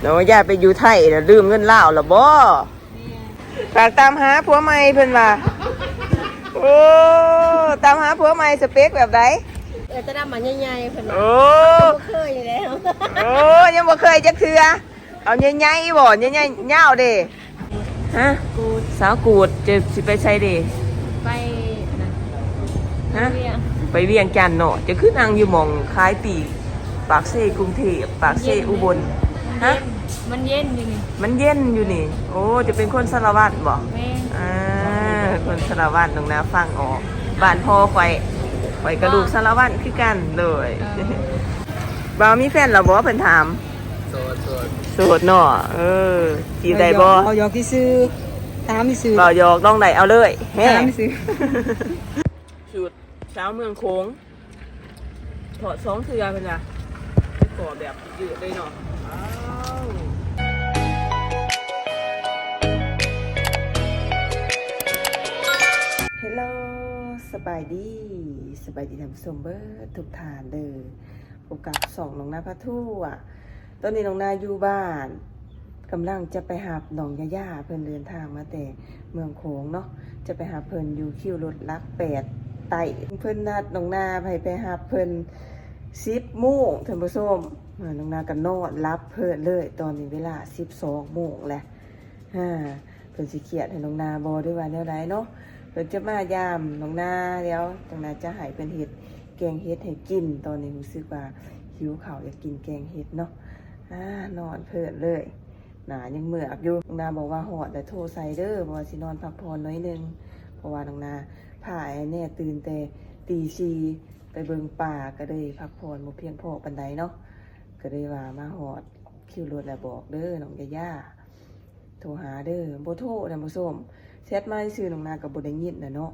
เนาะย่าไปอยู่ไทยแล้วลืมเงินลาวแล้วบ่ฝากตามหาผัวใหม่เพิ่นว่าโอ้ตามหาผัวใหม่สเปคแบบใดเออจะดำมันใหญ่ๆเพิ่นว่าโอ้บ่เคยแล้วโอ้ยังบ่เคยจักเทื่อเอาใหญ่ๆบ่ใหญ่ๆยาวเด้ฮะกูดสาวกูดจะสิไปใช้เด้ไปนะฮะเรียงไปเวียงจันทน์เนาะจะขึ้นนางอยู่หมองคล้ายปีกปากเซกรุงเทพปากเซอุบล ฮะ มันเย็นอยู่นี่มันเย็นอยู่นี่ โอ้ จะเป็นคนสารวัตรบ่แม่นอ่าคนสารวัตรตรงน้าฟังออกบ้านพ่อข่อยข่อยกระดูกสารวัตรคือกันเลยบ่าวมีแฟนแล้วบ่เพิ่นถามโสดโสดโสดเนาะเออจีบได้บ่เอายอกที่ซื้อตามที่ซื้อบ่าวหยอกต้องได้เอาเลยแฮ่ตามที่ซื้อชุดสาวเมืองโค้งถอดสองเทือเพิ่นล่ะไปก่อแบบยืดเลยเนาะอ้าวเฮลโลสบายดีสบายดีทำสมเบอร์ทุกทานเด้อพบกับสองน้องนาพระทู่อะตอนนี้น้องนาอยู่บ้านกำลังจะไปหาหนองยาย่าเพิ่นเดินทางมาแต่เมืองโขงเนาะจะไปหาเพิ่นอยู่คิวรถลักแปดไต่เพิ่นนัดน้องนาไปไปหาเพิ่นสิบโมงท่านผู้ชม น้องนาก็นอนรับเพิ่นเลย ตอนนี้เวลาสิบสองโมงแหละฮ่าเพิ่นสิเขียดให้น้องนาบอด้วยว่าแนวใดเนาะเพิ่นจะมายามน้องนาแล้วน้องนาจะให้เพิ่นเฮ็ดแกงเฮ็ดให้กิน ตอนนี้รู้สึกว่าหิวข้าวอยากกินแกงเฮ็ดเนาะอ่านอนเพิ่นเลยหนายังเหมือกอยู่น้องนาบอกว่าหอดแต่โทรใส่เด้อเพราะว่าสินอนพักผ่อนน้อยนึงเพราะว่าน้องนาผ่ายแน่ตื่นแต่ตีชีไปเบิงป่าก็เลยพักผ่อนบ่เพียงพอปันใดเนาะ ก็เลยว่ามาหอดคิวรถแล้วบอกเด้อน้องยาย่าโทรหาเด้อบ่โทรนะบ่ส้มแชทมาซื่อน้องนาก็บ่ได้ยินน่ะเนาะ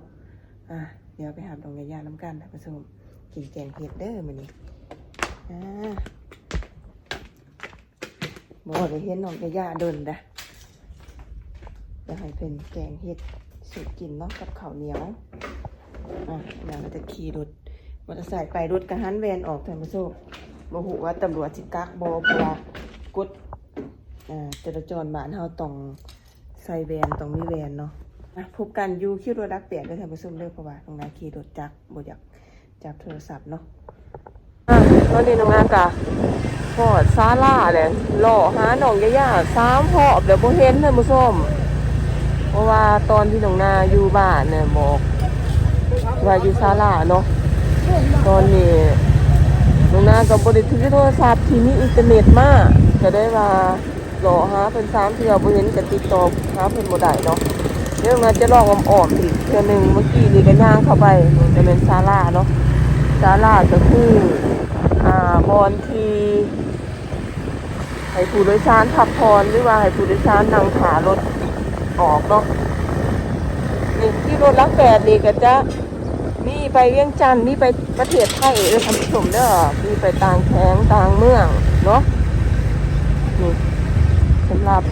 อะเดี๋ยวไปหาน้องยาย่านํกันนะบ่ส้มกินแกงเผ็ดเด้อมื้อนี้อ่าบ่ได้เห็นน้องยาย่าเดินด้อจะให้เป็นแกงเห็ดสูตรกินเนาะกับข้าวเหนียวอะเดี๋ยวเราจะขี่รถมอเตอร์ไซค์ไปรถกระหันแวนออกท่านผู้ชม บ่ฮู้ว่าตำรวจสิกักบ่เพราะว่ากฎอ่าจราจรบ้านเฮาต้องใส่แวนต้องมีแวนเนาะพบกันอยู่คิวรถดักเปลี่ยนด้วยท่านผู้ชมเด้อเพราะว่าตรงนั้นขี่รถจักรบ่อยากจับโทรศัพท์เนาะตอนนี้น้องงานกะพอดซาล่าเลยหล่อหาหนองยะย่าสามพอบเดี๋ยวบ่เห็นท่านผู้ชมเพราะว่าตอนที่หนองนาอยู่บ้านเนี่ยบอกว่าอยู่ซาล่าเนาะตอนนี้ นองนากับบริถือโทรศัพท์ที่มีอินเทอร์เน็ตมากก็ได้ว่าหล่อหาเพิ่นสามเทื่อบ่เห็นก็ติดต่อหาเพิ่นบ่ได้เนาะเดี๋ยวมาจะลองอ้อมๆอีกเทื่อหนึงเมื่อกี้นี่ก็ย่างเข้าไปมันจะเป็นซาล่าเนาะซาล่าก็คืออ่าบอนที่ให้ผู้โดยสารพักผ่อนหรือว่าให้ผู้โดยสารนั่งขารถออกเนาะนี่ที่รถลักแปดนี่ก็จะ มีไปเวียงจันทน์มีไปประเทศไทยเออท่านผู้ชมเด้อมีไปต่างแขงต่างเมืองเนาะนี่สำหรับ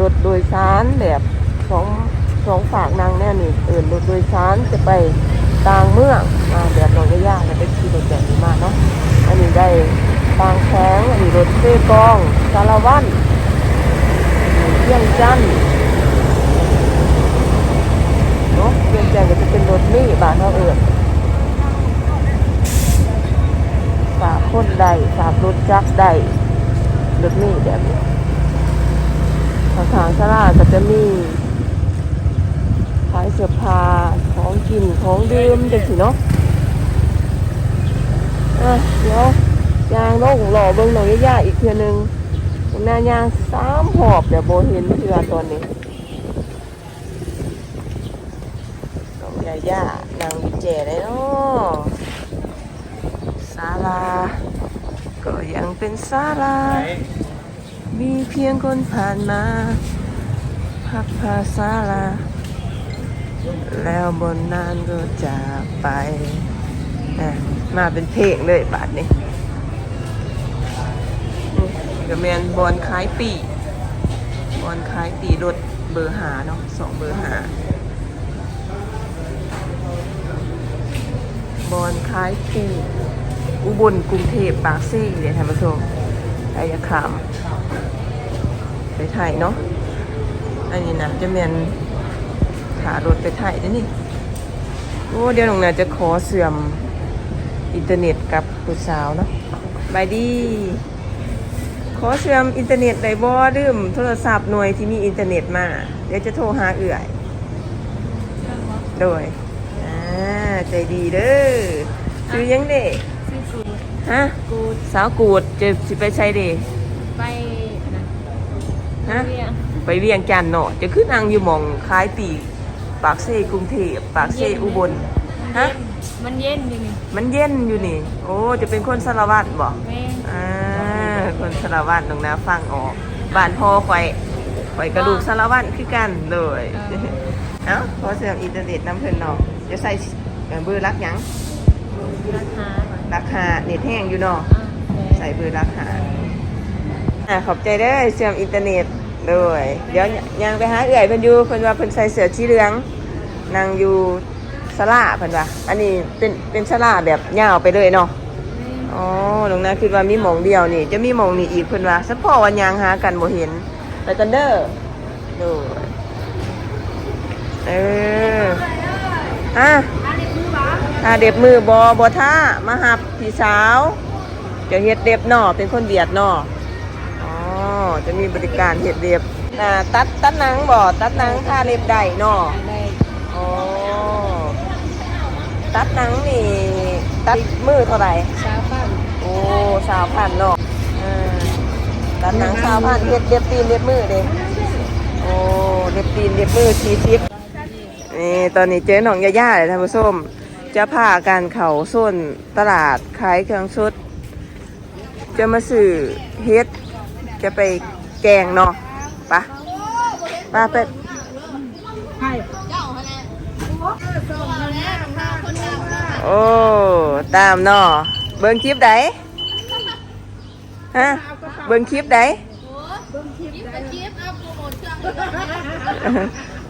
รถโดยสารแบบสองสองฝากนางแน่นี่เอื่นรถโดยสารจะไปต่างเมืองมาแบบน้องยากๆแล้วไปขี่รถแบบนี้มาเนาะอันนี้ได้บางแขงอันนี้รถเส้กองสารวันเที่ยงจันทน์เนาะเที่ยงจันทน์ก็จะเป็นรถนี่บานเท่าเอิญ ฝากคนใดฝากรถจักรใดรถนี่แบบนี้ทางทางสลาก็จะมีขายเสื้อผ้าของกินของดื่มจังสิเนาะอะเดี๋ยวยางโลกหล่อเบิ่งหน่อยย่าอีกเทือนึงหน้ายางสามหอบเดี๋ยวโบเห็นเทือตอนนี้น้องยาย่านางวิเจได้เนาะ ศาลา ก็ยังเป็นศาลา มีเพียงคนผ่านมา พักพาศาลา แล้วบนนั้นก็จากไปอะมาเป็นเพลงเลยบาทนี้ก็แมนบอลคล้ายปีบอลคล้ายปีรถเบอร์หาเนาะสองเบอร์หาบอลคล้ายปี อุบลกรุงเทพปากซี่เดี๋ยท่านผู้ชมใครจะขไปถ่ายเนาะอันนี้นะจะเป็นขารถไปถ่ายด้อนี่โอ้เดี๋ยวน้องนาจะขอเสื่อมอินเทอร์เน็ตกับผู้สาวเนาะบายดีขอเสื่อมอินเทอร์เน็ตได้บ่ดื่มโทรศัพท์หน่วยที่มีอินเทอร์เน็ตมา เดี๋ยวจะโทรหาเอื่อย โดยอ่าใจดีเด้อซื้อยังเด็กซื้อกูด ฮะ กูดสาวกูดจะสิไปใช้เด็ไปอันนั้นฮะ เรียงไปเวียงจันทน์เนาะจะขึ้นนางอยู่หมองคล้ายปีกปากเซ่กรุงเทพปากเซ่อุบล ฮะ มันเย็นอยู่นี่มันเย็นอยู่นี่ โอ้ จะเป็นคนสารวัตรบ่แม่นอ่าคนสารวัตรน้องนาฟังออกบ้านพ่อข่อยข่อยกระดูกสารวัตรคือกันเลย เอ้าขอเสื่อมอินเทอร์เน็ตน้ำเพิ่นเนาะจะใส่เอ่อเบอร์รักหยัง ราคา ราคาเน็ตแห้งอยู่เนาะอ่าแม่นใส่เบอร์ราคาอะขอบใจเด้อเสื่อมอินเทอร์เน็ตเลยเดี๋ยวยังไปหาเอื่อยเพิ่นอยู่เพิ่นว่าเพิ่นใส่เสื้อสีเหลืองนั่งอยู่สลาเพิ่นว่าอันนี้เป็นเป็นสลาแบบยาวไปเลยเนาะแม่นอ๋อตรงนั้นคิดว่ามีหมองเดียวนี่ จะมีหมองนี่อีกเพิ่นว่าสักพอวันยางหากันบ่เห็นไปกันเด้อดูเอออะ ถ้าเด็บมือบอบอท่ามาหับพี่สาวจะเฮ็ดเด็บเนอเป็นคนเบียดเนออ๋อจะมีบริการเฮ็ดเด็บน่ะตัดตัดหนังบ่ตัดหนังทาเล็บได้เนอได้อ๋อตัดหนังนี่ตัดมือเท่าไหร่สาวปั้นโอ้สาวพันเนาะเออตัดหนังสาวพันเล็บเล็บตีนเล็บมือเด้โอ้เล็บตีนเล็บมือทีทิปนี่ตอนนี้เจ๊หนองยาย่าเลยท่านผู้ชม จะพากันเขาส้นตลาดขายเครื่องชุด จะมาสื่อเฮ็ด จะไปแกงเนาะปะปะไปใช่โอ้ ตามเนาะเบิ่งคลิปใดฮะเบิ่งคลิปใด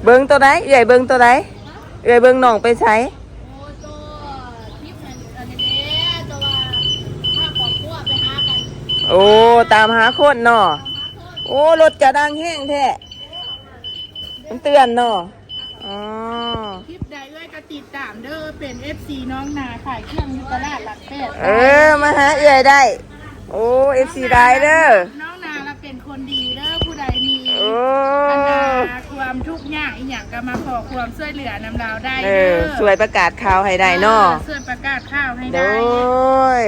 เบิ่งตัวใดเอื่เบิ่งตัวใดเอื่เบิ่งน้องไปใช้ โอ้ตามหาคนเนาะโอ้รถจะดังแห้งแท้มันเตือนเนาะอ๋อคลิปใดเอ้ยก็ติดตามเด้อเป็น FC น้องนาขายเครื่องอยู่ตลาดหลักแปดเออมาหาเอื่อยได้ โอ้เอฟซีได้เด้อน้องนาเราเป็นคนดีเด้อผู้ใดมีโอ้ปัญหาความทุกข์ยากอีหยังก็มาขอความช่วยเหลือนำเราได้เอเด้ออสวยประกาศข่าวให้ได้เนาะออช่วยประกาศข่าวให้โดได้ย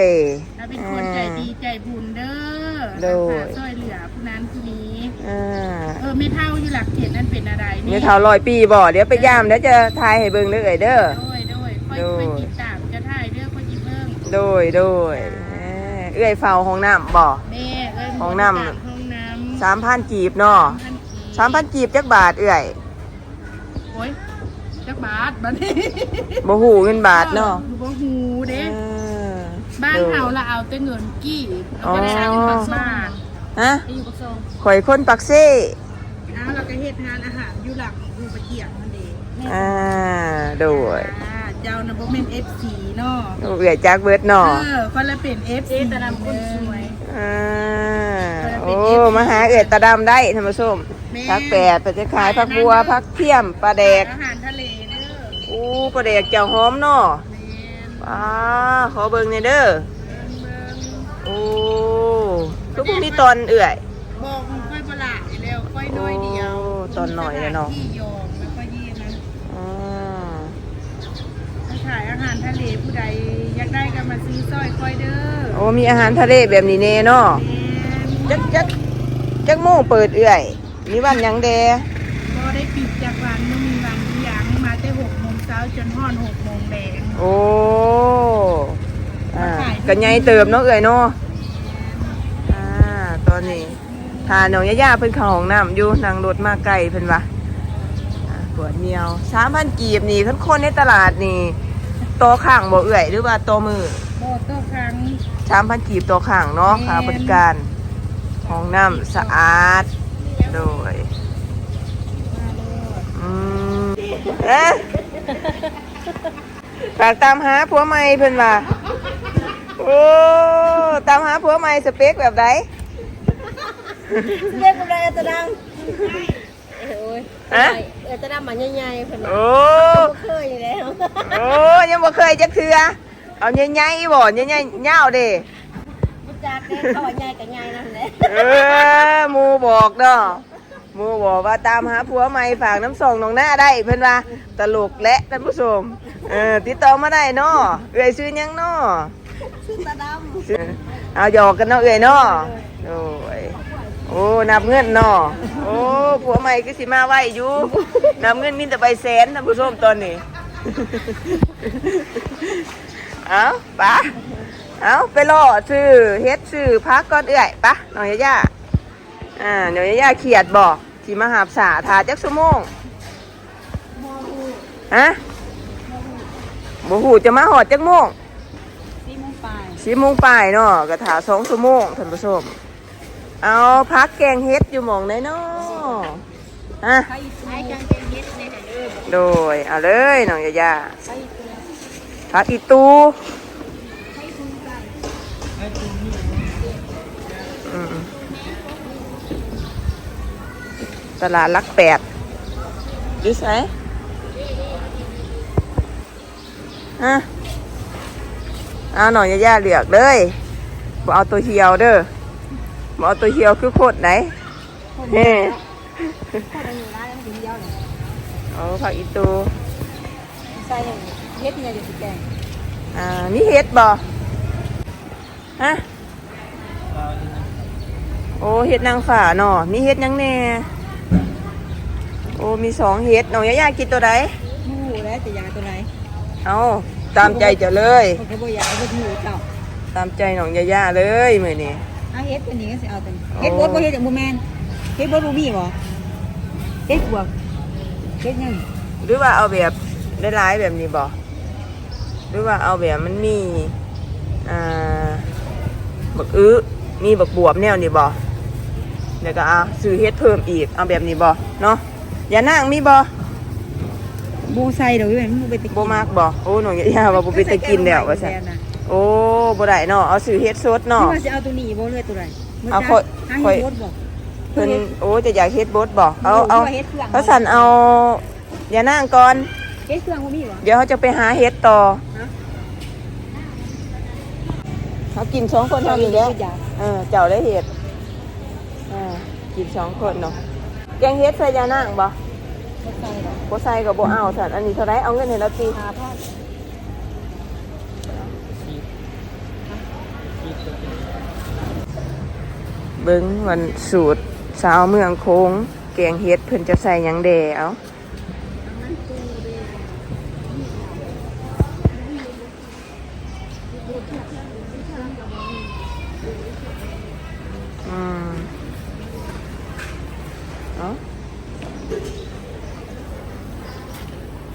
เราเป็นคนใจดีใจบุญเด้อโดยช่วยเหลือผู้นั้นผู้นี้อ่าเออไม่เท่าอยู่หลักเขตนั่นเป็นอะไรนี่เท่าลอยปีบ่เดี๋ยวไปย่ามเดี๋ยวจะทายให้เบิ่งเด้อเอ้ยเด้อ โดยโดยค่อยโดย ค่อยติดตามจะถ่ายเรื่องคนยิ้มเบิ่งโดยโดยเอ้ยเอ้ยเฝ้าห้องน้ำบ่ แม่เอ้ยห้องน้ำห้องน้ำ สามพันกีบเนาะพันกีสามพันกีบจักบาทเอ้ยโอ้ยจักบาทบัดนี้บ่หูเงินบาทเนาะอยู่บ่หูเด้เออบ้านโดยเฮาละเอาแต่เงินกี้อ๋อก็ได้ได้อยู่ปักบ้านฮะไปอยู่กับทรงข่อยคนปักเซ่เอาแล้วก็เฮ็ดทานอาหารอยู่หลังอูปะเกียงมันเด้อ่าโดยอ่าเจ้านะบ่แม่น FC เนาะเอ้ยจักเบิดเอเนาะอคนละเป็น FC เจ๊ตะนำคนสวยอ่า โอ้ มาหาเอือดตาดำได้ท่านผู้ชมพักแปดไปจะขายพักบัวพักเทียมปลาแดกอาหารทะเลเด้ออู้ปลาแดกเจ้าหอมเนาะแม่นป้าขอเบิ่งในอยเด้อเบิ่งโอ้ทุกพวกมีตอนเอื่อยบอกมันค่อยบ่หลายแล้วค่อยน้อยเดียวโอ้ตอนหน่อยเลยเนาะที่ยอมแล้วก็ยี่นะอ่าถ้าขายอาหารทะเลผู้ใดอยากได้ก็มาซื้อสร้อยค่อยเด้อโอ้มีอาหารทะเลแบบนี้แน่เนาะแม่น จักจักจักโมงเปิดเอื่อยมีวันหยังแดก็ได้ปิดจากวันเมื่อมีวันที่ยังมาแต่หกโมงเช้าจนห้อนหกโมงแดงโอ้อ่ากันใหญ่เติมเนาะเอื่อยเนาะอ่าตอนนี้ทาน้องย่าๆเพิ่นเข้าห้องน้ำอยู่นั่งรถมาไกลเพิ่นว่าอ่าปวดเหนียว3,000กีบนี่คันคนในตลาดนี่โตอข้างบ่เอื่อยหรือว่าโตอมือโบโต้ครั้งสามพันกีบตัวข้างเนาะค่าบริการ ห้องน้ำสะอาด โดยอืมเอ๊ะฝากตามหาผัวใหม่เพิ่นว่าโอ้ตามหาผัวใหม่สเปคแบบไหนเรียกอะไรตะดังโอ้ยฮะเออตะดังมันใหญ่ๆเพิ่นโอ้เคยอยู่แล้วโอ้ยังบ่เคยจักเทื่อเอาใหญ่ๆบ่ใหญ่ๆยาวเด้ รู้จักเด้เขาว่าใหญ่กับใหญ่นั่นแหละเออหมูบอกเนาะหมูบอกว่าตามหาผัวใหม่ฝากน้ำส่งน้องหน้าได้เพิ่นว่าตลกและท่านผู้ชมเออติดต่อมาได้เนาะเอ้ยซื้อหยังเนาะชื่อตะดซื้อเอาหยอกกันเนาะเอ้ยเนาะโอ้ยโอ้นับเงินเนาะโอ้ผัวใหม่ก็สิมาไว้อยู่นับเงินมีแต่ใบแสนท่านผู้ชมตอนนี้ เอาปะ เอาไปรอซื้อเฮ็ดซื้อพักก่อนเอื่อยปะน้องยาย่าอ่าน้องยาย่าเขียดบอกที่มาหาบสาทาจักชั่วโมงฮะบ่หูจะมาหอดจักโมงสี่โมงปลายสี่โมงปลายเนาะกระถาสองชั่วโมงท่านผู้ชมเอาพักแกงเฮ็ดอยู่หมองไหนเนาะฮะไปอีกำไอ้จังเป็นเฮ็ดในไหนเด้อโดยเอาเลยน้องยาย่าไปอีกตัวพักอีตูไปคุณไก่อืม ตลาดลักแปดดิสไอฮะเอาหน่อยย่าๆเหลือกเลยบ่เอาตัวเหี่ยวเด้อบ่เอาตัวเหี่ยวคือโคตรไหนเฮ้ข้าวอยู่ร้านนั้นถึงเดียวเลยเอาผักอีตูใส่เฮ็ดเนี่ยเดี๋ยวสิแกงอ่ามีเห็ดบ่ ฮะโอ้เห็ดนางฝ่าเนาะมีเห็ดหยังแน่โอ้มีสองเห็ดน้องย่าๆกินตัวใดหมูแล้วจะยาตัวไหนเอาตามใจเจ้าเลยเขาก็บ่อยากเอาหมูเจ้าตามใจน้องย่าๆเลยมือนี้เอาเฮ็ดตัวนี้ก็สิเอาตัวนี้โอ้เฮ็ดบดบ่เฮ็ดอย่างบ่แม่นเฮ็ดบดบ่มีบ่เฮ็ดบวกเฮ็ดหยังหรือว่าเอาแบบได้ร้ายๆแบบนี้บ่หรือว่าเอาแบบมันมีอ่า บักอื้อมีบักบวบแนวนี้บ่เดี๋ยวก็เอาซื้อเฮ็ดเพิ่มอีกเอาแบบนี้บ่เนาะอย่านั่งมีบ่บ่ใส่ดอกเว้ยมันบ่ไปติดบ่มากบ่โอ้น้องย่าว่าบ่เป็นตะกินแล้วว่าซั่นโอ้บ่ได้เนาะเอาซื้อเฮ็ดสดเนาะเนาะว่าสิเอาตัวนี้บ่เลยตัวใดเอาค่อยค่ค่ออยยบดบ่เพิ่นโอ้จะอยากเฮ็ดบดบ่เอาเอาเฮ็ดเครื่องเขาสั่นเอาอย่านั่งก่อนเฮ็ดเครื่องบ่มีบ่เดี๋ยวเขาจะไปหาเฮ็ดต่อฮะ เขากินสองคนเท่านี้แหล้วเออเจ้าได้เฮ็ดอ่ากินสองคนเนาะแกงเฮ็ดใส่ยานั่งบ่บ่ใส่ดอกบ่ใส่ก็บ่เอาสั่นอันนี้เท่าไรเอาเงินให้เราตีหาพ่อเบิ่งวันสูตรสาวเมืองโค้งแกงเฮ็ดเพิ่นจะใส่หยังแดเอาอืมเอา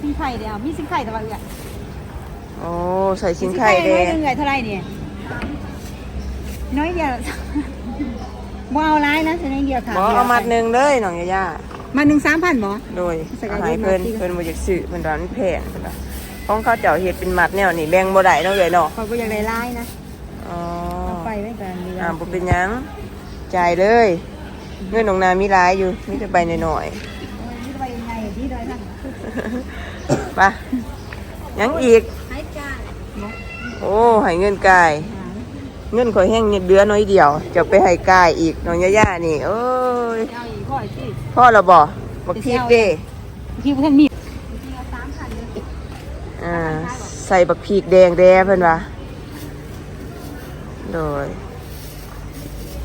สิงไข่เดียวมีสิงไข่แต่ว่าเอื้อโอ้ใส่ชิ้นไข่แดน้อยงหนึงเอื้อเท่าไหร่เนี่ยน้อยเดียวบ่เอาหลายนะใส่น้อยเดียวค่ะบอเอามัดหนึ่งเลยน้องยาย่ามาหนึ่ง3,000บ่โดยใส่กเอาระให้เทียมเพิ่นมาสิเพิ่นบ่อยากซื้อเพิ่นว่ามันแพงเพิ่นว่าของเขาเจ้าเฮ็ดเป็นมัดแนวนี่แบ่งบ่ได้เนาะเลยเนาะข้อยบ่อยากได้หลายนะอ๋อเอาไปไว้กันดีอ่าบ่เป็นหยังจ่ายเลยเงินของนามีหลายอยู่มีแต่ใบน้อยโอ้ยนี่ไปยังไงที่ดอยนั่น ๆ ไปหยังอีกให้จ่ายโอ้ให้เงินกาย เงินข่อยแห้งนิดเดือนน้อยเดียว จะไปให้กายอีกน้องยาย่านี่โอ้ยเอาอีกข้อยสิพ่อเราบ่บักพริกเด้พี่บ่ทันมีอ่าใส่บักพริกแดงแดเพิ่นว่าโดย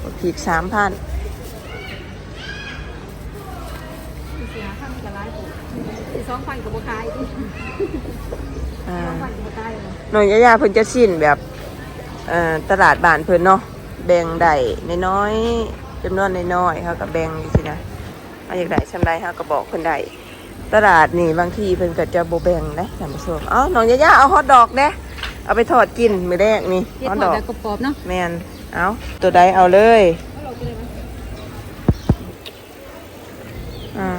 บักพริกสามพัน เสียค่ามันก็หลายตัวสิ2,000ก็บ่ขายสิอ่า2,000ก็บ่ขายเลยน้องยายาเพิ่นจะสิ้นแบบเอ่อตลาดบ้านเพิ่นเนาะแบ่งได้น้อยๆจำนวนน้อยๆเขาก็แบ่งจังซี่นะเอาอยากได้ซำใดเฮาก็บอกเพิ่นได้ตลาดนี่บางทีเพิ่นก็จะบ่แบ่งนะท่านผู้ชมเอ้าน้องยายาเอาฮอทดอกเด้เอาไปทอดกินมื้อแรกนี่เฮ็ดฮอททดออดกแบบกรอบๆเนาะ แม่นเอาตัวใดเอาเลยอ่า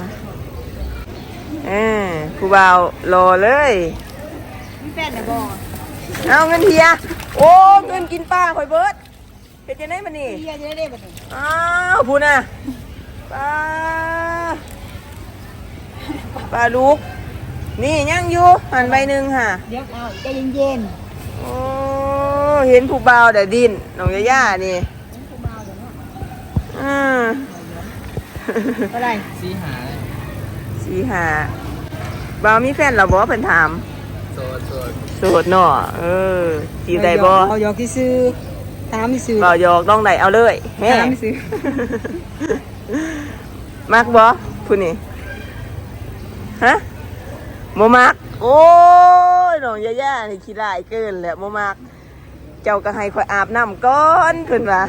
เออ ผู้บ่าวรอเลย มีแฟนได้บ่เอาเงินเฮีย โอ้ เงินกินป้าข่อยเบิดเป็นยังไงมันนี่เฮียจะได้ได้บ่นี่อ้าวพูน่ะปลาปลาลูก นี่ยังอยู่หันใบหนึ่งค่ะ เดี๋ยวเอาใจเย็นโอ้เห็นผู้บ่าวแต่ดินน้องยาย่านี่ๆผู้เบาเดี๋ยวเนาะอืมอะไรสีหาสีหา บ่าวมีแฟนเหราบ่เพิ่นถามโซดโซดโสดเนาะเออจีบได้บ่เอาหยอกที่ซื้อถามที่ซื้อบ่าวหยอกต้องได้เอาเลยแม่ถามที่ซื้อมักบ่ผู้นี่ฮะบ่มัก โอ้ยน้องยาย่านี่ขี้ร้ายเกินแหละบ่มัก เจ้าก็ให้ข่อยอาบน้ำก่อนเพิ่นว่า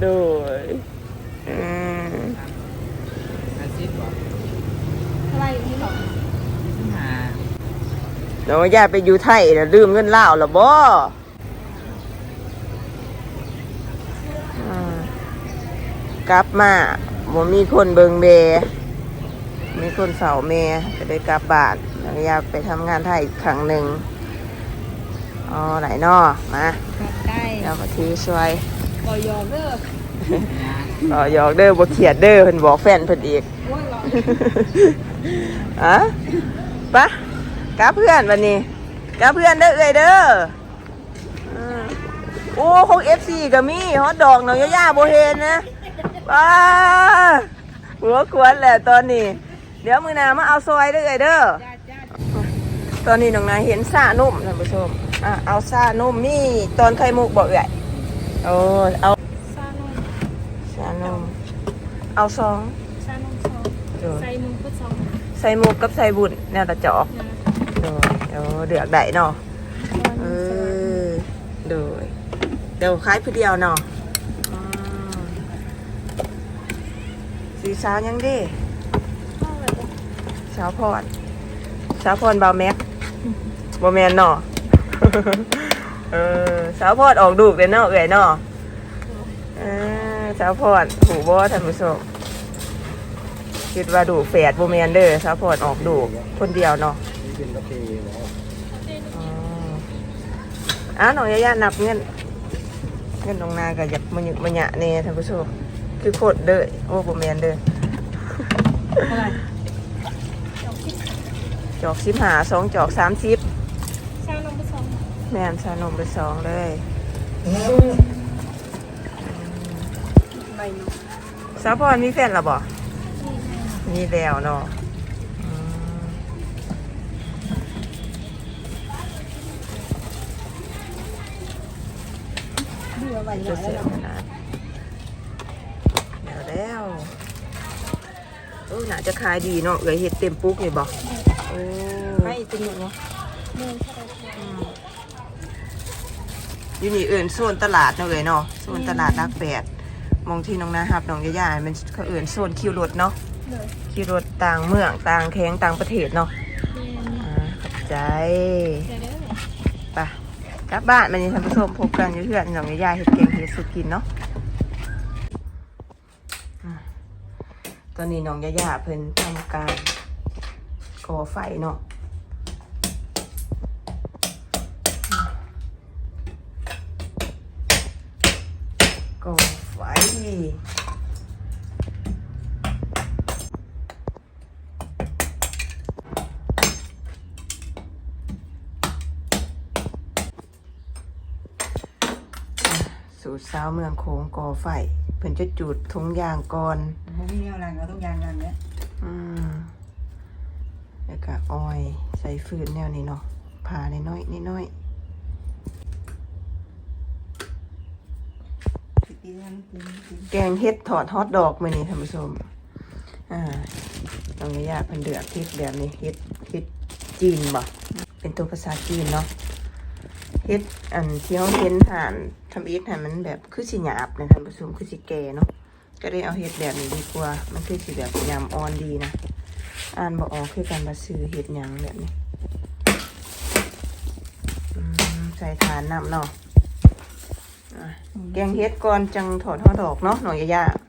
โดยอืม อาซิดบอก อะไรนี่หรอ สีหา น้องยาย่าไปอยู่ไทยแล้วลืมเงินลาวแล้วบ่อืมกลับมาบ่มีคนเบิงเบมีคนเสาเมก็ได้กลับบ้านน้องยาไปทำงานไทยอีกครั้งหนึ่งอ๋อไหนนอมาได้เดี๋ยวมาถือช่วยบ่หยอกเด้ออ๋อหยอกเด้อบ่เขียดเด้อเพิ่นบอกแฟนเพิ่นอีกโอ้ยหรอกอะปะ กาเพื่อนวันนี้กาเพื่อนเด้อเอ้ยเด้ออืมโอ้ของ FC ก็มีฮอตดอกน้องย่าๆบ่เห็นนะป้าหัวขวนแหละตอนนี้ เดี๋ยวมื้อหน้ามาเอาซอยเด้อเอ้ยเด้อจ้าจ้าตอนนี้น้องนายเห็นซ่านุ่มท่านผู้ชมอะเอาซ่านุ่มนี่ตอนไข่มุกบอกเอื่อยโอ้เอาซานุ่มซ่านุ่มเอาซองซานุ่มซองโดยใส่นุ่มก็ซองใส่มุกกับใส่บุญแนวตะจอกนะ โดยเดี๋ยวเดือกได้เนาะเออโดยเดี๋ยวคล้ายผู้เดียวเนาะอืมสีสาวยังเดิสาวพรสาวพรบาวแม็กบอแมนเนาะ เออสาวพรออกดูกเลยเนาะเอ่ยเนาะเออสาวพรหูบอท่านผู้ชมคิดว่าดูกแฝดบาแมนเด้อสาวพรออกดูกคนเดียวเนาะ เป็นกาแฟแล้วอ๋ออ้าวหน่อยย่านับเงินเงินตรงนาก็อยากมันยึกมันหยะเนี่ยท่านผู้ชมคือโคตรเด้อโอ้บ่แมนเด้ออะไรจอกสิบหาสองจอกสามสิบซานุ่มก็ซองแม่นชานมไปสองเลยใบนุ่มสาวพรมีแฟนหรอบ่มีแล้วเนาะ จะน่อยเสียแล้วขนาดเดี๋ยวแล้วโอ้น่าจะขายดีเนาะเอ้ยเห็ดเต็มปุ๊กนี่บ่โอ้ให้เป็นหนูเนาะอยู่นี่เอื่นโซนตลาดเนาะเอ้ยเนาะโซนตลาดรักแปดมองที่น้องนาฮับน้องย่าๆมันเขาเอื่นโซนคิวรถเนาะเลยคิวรถต่างเมืองต่างแข้งต่างประเทศเนาะอ่าขอบใจ เดี๋ยวเด้อ ไป กลับบ้านมันนี่ท่านผู้ชมพบกันอยู่เพื่อนน้องยาเห็ดเก่งเห็ดสุกินเนาะตอนนี้น้องย่าเพิ่นทำการก่อไฟเนาะก่อไฟ สูตรสาวเมืองโค้งก่อไฟเพิ่นจะจุดทุงยางก่อนผมมีแนวรังเราต้องยางรังเนี่ยอืมแล้วก็อ้อยใส่ฟืนแนวนี้เนาะผ่าน้อยๆน้อยตีนั้นตีตีๆแกงเฮ็ดถอดฮอตดอกมื้อนี้ท่านผู้ชม อ่าตรงนี้ยากเป็นเดือดพริกแบบนี้เฮ็ดเฮ็ดจีนบ่เป็นตัวภาษาจีนเนาะ เฮ็ดอันที่เขาเห็นห่านทำอีทห่านมันแบบคือสิหยาบนะท่านผู้ชมคือสิแก่เนาะก็เลยเอาเฮ็ดแบบนี้ดีกว่ามันคือสิแบบยำอ่อนดีนะอ่านบ่ออกคือการมาซื้อเฮ็ดหยังแบบนี้ใส่ทานน้ำเนาะแกงเฮ็ดก่อนจังถอดห่อดอกเนาะหน่อยยาๆ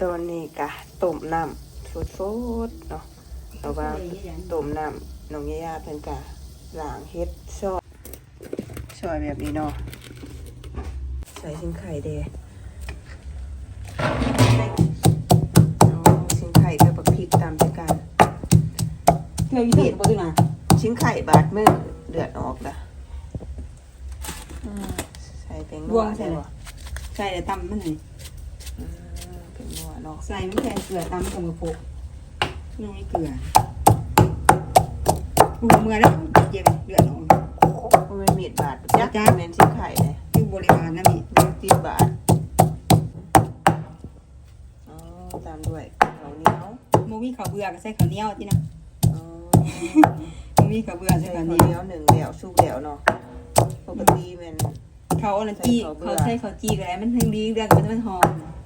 ตอนนี้กะต้มน้ำสดๆเนาะ เอาว่าต้มน้ำน้องยาย่าเพิ่นกะล้างเฮ็ดซอยซอยแบบนี้เนาะใส่ชิ้นไข่เดเอาชิ้นไข่กับบักพริกตามด้วยกันเธออยู่ที่บ่ตัวน่ะชิ้นไข่บาดมือเดือดออกละใส่เป็นนัวได้บ่ใส่แต่ตำมันนี่อืมเป็นนัวเนาะใส่มันแทนเกลือตำกับมือโปก น้อยเกลือหูเมื่อแล้วเย็นเดือดออกมันเป็นมีดบาดจักจ้ะเน้นชิ้นไข่เลยอยู่บริวารนะมีเน้นตีนบาดอ๋อตามด้วยข้าวเหนียวโมมีข้าวเบื่อก็ใส่ข้าวเหนียวที่นะอ๋อโมมีข้าวเบื่อใส่ใส่ข้าข้าววเหเหนีนียยววหนึ่งเดี่ยวสุกเดี่ยวเนาะปกติแมันเขาอันนั้นจี้ใส่ข้าวเบื่อเขาใส่ข้าวจี้ก็ได้มันทั้งดีเรื่องมันมันหอมอา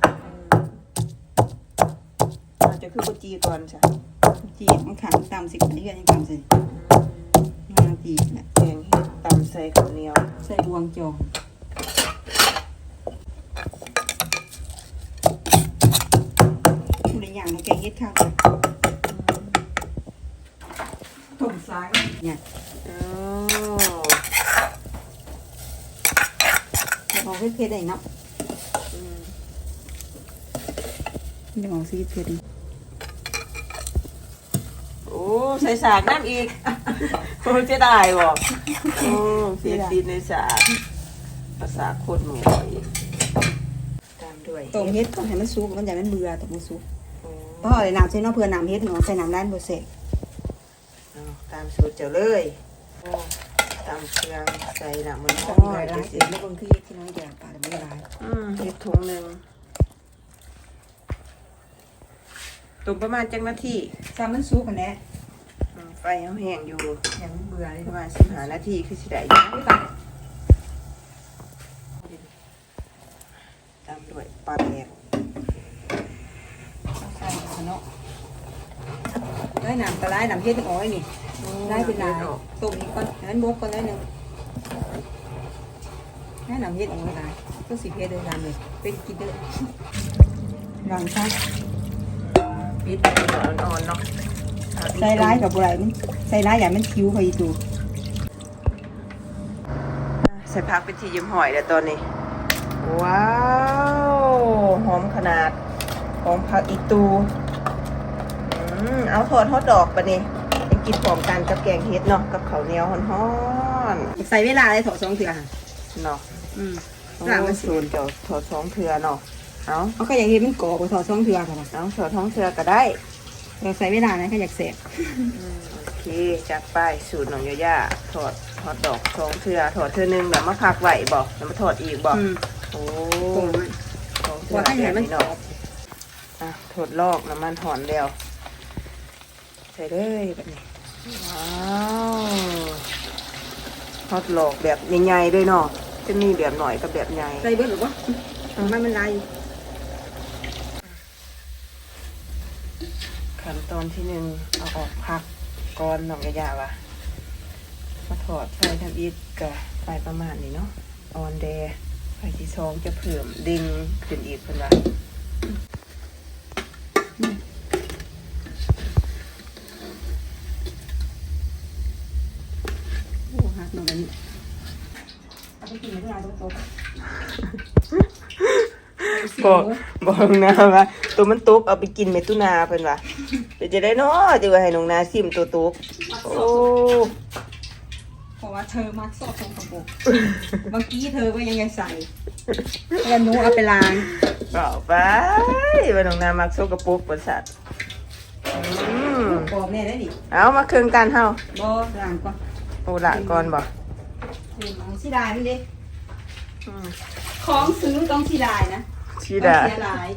จจะคือกุจีก่อนจ้ะจี้มันขันตำสิกันเรื่อยยังตำใส่งาจี้น่ะแกงเห็ดตำใส่ข้าวเหนียวใส่บวงจองผู้ใดอย่างมาแกงเฮ็ดข้าวต้มสายเนี่ยอ๋อเดี๋ยวเอาเผ็ดๆได้เนาะอืมเดี๋ยวเอาซีเผ็ดโอ้ ใส่สากน้ำอีกโอ้จะได้บ่โอ้เสียดินในสากภาษาโคตรหมูอีกตามด้วยต้มเฮ็ดก่อนให้มันสุกมันอย่ามันเบื่อต้มมันสุกโอ้เพราะเอาน้ำใส่เนาะเพื่อน้ำเฮ็ดเนาะใส่น้ำร้านบ่เสร็จเอาตามสูตรเจ้าเลยโอ้ตามเครื่องใส่น้ำมันหต้อองยร้ายไปร้ายสิแล้วบางทีที่น้อยอย่างปลาไม่ร้ายอืมเห็ดถุงหนึ่งตุ่มประมาณจังนาทีซ้ำมันสุกกันแน่ อืมไฟแห้งๆอยู่อย่ามันเบื่อเลยประมาณสิบห้านาทีคือสิได้อยู่ตามด้วยปลาแดกใส่เนาะได้น้ำปลาร้ายน้ำเฮ็ดอ้อยนี่ได้เป็นลายต้มนี่ก่อนให้มันบกก่อนได้หนึงให้น้ำเฮ็ดอ้อยลายก็สิเฮ็ดได้ลายเลยเป็นกินเด้อวางซะปิดอ่อนๆเนาะ ใส่ร้ายกับบ่ได้มันใส่ร้ายอย่ามันคิ้วไปอีตูใส่พักเป็นทียิ้มหอยแล้วตอนนี้ ว้าว หอมขนาดหอมผักอีตูอืมเอาทอดฮอทดอกปะนี่ยังกินพร้อมกันกับแกงเฮ็ดเนาะกับข้าวเหนียวฮ้อนใส่เวลาเลยถอดสองเถื่อค่ะๆเนาะอืมโอ้หลังมันสิสูนเจ้าถอดสองเทือเนาะเอาเอาก็อยากเห็นมันกรอบกว่าถอดสองเถื่อค่ะเอาถอดท้องเทือก็ได้ เราใส่เวลานะก็อยากเสพโอเคจากป้ายสูตรน้องโยย่าถอดถอดดอกสองเทือถอดเทือหนึงแบบมาพักไหวบอกแล้วมาถอดอีกบอกอืมโอ้โอ้ยสองเทือว่าให้เห็นมันกรเนาะอบอะถอดลอกน้ำมันหอนแล้วใส่เลยแบบนี้ว้าวทอดหลอกแบบใหญ่ๆด้วยเนาะจะมีแบบหน่อยกับแบบใหญ่ใส่เบิดหรือวะมันมันลายอยู่ ขั้น ตอนที่หนึ่งเอาออกพักก้อนน้องโยย่าวะมาถอดใส่ทำอีกกับไฟประมาณนี้เนาะออนแดไฟที่สองจะเพิ่มดึงขึ้นอีกเพิ่นว่าโอ้หักหน่อยนี้เอาไปกินในเวลาตรงโต๊ะบอกบอกน้องนาว่าตัวมันตุกเอาไปกินเมตุนาเพิ่นว่า เดี๋ยวจะได้เนาะจะว่าให้น้องนาซิมตัวตุกโอ้เพราะว่าเธอมักซอสตรงกระปุกเมื่อกี้เธอก็ยังยังใส่แล้วหนูเอาไปล้างเอาไปว่าน้องนามักโซกระปุกบริษัทอืมกรอบแน่ได้ดิเอามาเครื่องกันเฮาบ่ล้างก่อนโอ้ละก่อนบ่เห็นของสีดายนี่ดิอืมของซื้อต้องสีดายนะชีต้อดางเสียหลาย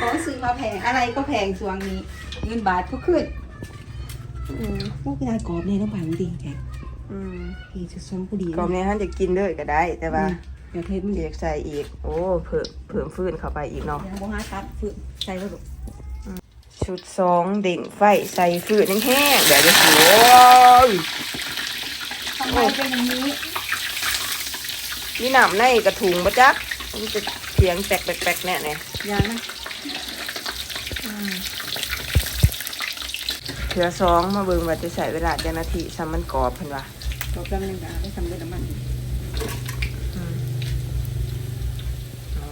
ของซื้อมาแพงอะไรก็แพงช่วงนี้เงินบาทก็ขึ้นอืมพวกพี่นายกรอบเนี่ยต้องผ่านจริงแพงอืมพี่จะซ้อมก็ดีกรอบนี้ท่านจะกินเลยก็ได้ แต่ว่าเดี๋ยวเทปมันเรีเดี๋ยยกใส่อีก โอ้เพิ่มเพิ่มฟืนเข้าไปอีกเนาะวโบฮาตัดฝึกใส่ก็ถูกชุดสองเด่งไฟใส่ฟืนแห้งๆเดี๋ยวจะสวยทำไมเป็นอย่างนี้นี่น้ำในกระถุงปะจ๊ะมันจะเสียงแตกๆๆแน่เนี่ยยางนะ เถือสองมาเบิ่งว่าจะใส่เวลาจังนาทีซ้ำมันกรอบเพิ่นว่าโอ้ตัวกำลังด่าได้ทำได้น้ำมันอีกอืมอ๋อ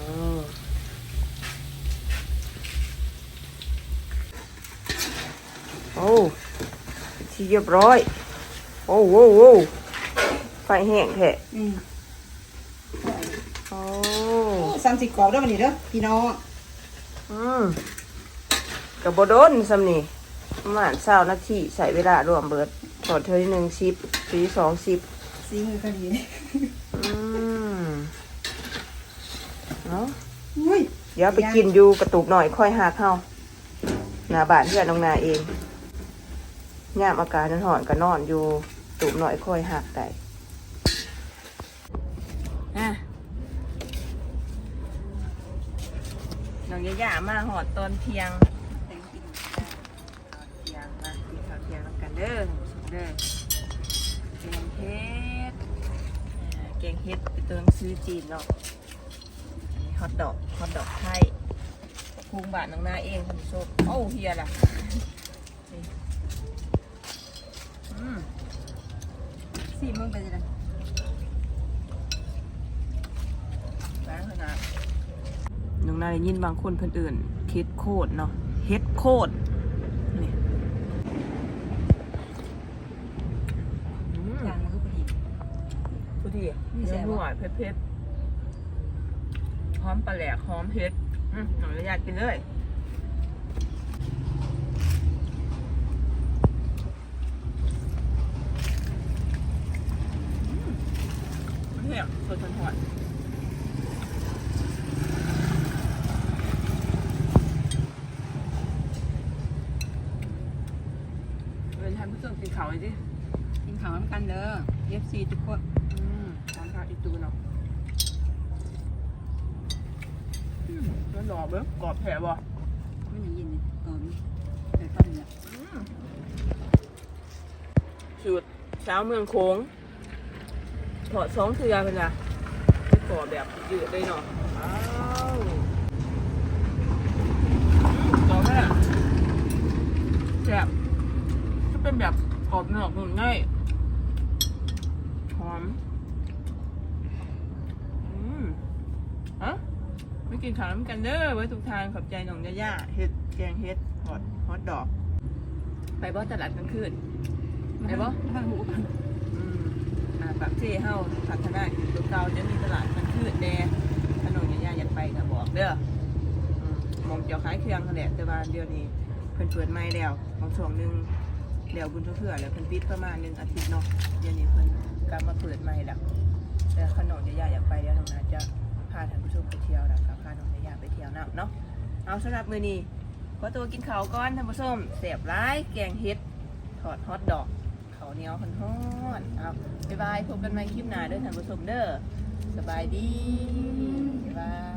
โอ้ที่เรียบร้อย โอ้โหโว้วไฟแห้งแท้อืมโอ้โอ้สามสิบกรอบได้วันนี้เด้อพี่น้องอืม กับบโดนสำนี่ประมาณเศร้านาทีใส่เวลารวมเบิดถอดเธอที่หนึ่งชิปสีสองชิปซีมือก็ดีอืมเนาะอุ้ยเดี๋ยวไปกินอยู่กระตุกหน่อยค่อยหาเข้าหน้าบ้านเพื่อนน้องนาเองย่ามอาการนั้นหอนก็นอนอยู่ตูบหน่อยค่อยหักได้อะน้องย่าๆมาหอดตอนเที่ยงแต่ง เที่ยงนำกันเด้อเด้อแกงเฮ็ดอ่าแกงเฮ็ดไปตัวหนังซื้อจีนเนาะอันนี้ฮอตดอกฮอตดอกไทยพุงบาทน้องนาเองท่านผู้ชมโอ้เฮียล่ะนี่อืมซีมึงไปจะได้ล้างขนาดน้องนาได้ยินบางคนเพิ่นเอื่นเฮ็ดโคดเนาะเฮ็ดโคดนี่อืม จางมือพอดี ผู้ดี มีแซ่บ หัว วะ เผ็ดๆหอมปลาแหลกหอมเผ็ดอืมหนูอยากกินเลยเผ็ดสดหอนๆเป็นทานผู้ชมกินเขาเลยดิกินเข้าวน้ำกันเด้อ FC ทุกคน อืมทานข้าวอีกตูเนาะอื มมันดอกเบ้อกรอบแผลบ่ไม่ได้ยินเลยเออแต่ปั้นเนี่ยอืมสูตรเช้าวเมืองโค้งถอดสองเทือเป็นไงไปก่อแบบยืดเลยเนาะอ้าวกรอบแม่แซ่บจะเป็นแบบกรอบนอกนุ่มในหอม อืมอะ ไม่กินข้าวน้ำกันเด้อไว้ทุกทางขอบใจน้องยาย่าเฮ็ดแกงเฮ็ดฮอตฮอตดอก ไปบ่ตลาดกลางคืนไหนบ่ข้างหูกันอืมอ่าปากเซ่เฮาพัฒนาตัวเก่าจะมีตลาดกลางคืนแน่ถ้าน้องยาย่าอยากไปก็บอกเด้ออืมหมองเจ้าขายเครื่องนั่นแหละแต่ว่าเดี๋ยวนี้เพิ่นเปิดใหม่แล้วบางช่วงหนึงเดี๋ยวบุญเพื่อๆแล้วเพิ่นปิดประมาณหนึงอาทิตย์เนาะเดี๋ยวนี้เพิ่นกลับมาเปิดใหม่แล้วแต่ขนมยายาอยากไปแล้วน้องนาจะพาท่านผู้ชมไปเที่ยวแล้วก็พาน้องยายาไปเที่ยวนะเนาะเอาสำหรับมือนี้ขอตัวกินข้าวก่อนท่านผู้ชมเสียบร้ายแกงเฮ็ดถอดฮอตดอกเขาเหนียวฮ้อนเอาบ๊ายบายพบกันใหม่คลิปหน้าเด้อท่านผู้ชมเด้อสบายดีบ๊ายบาย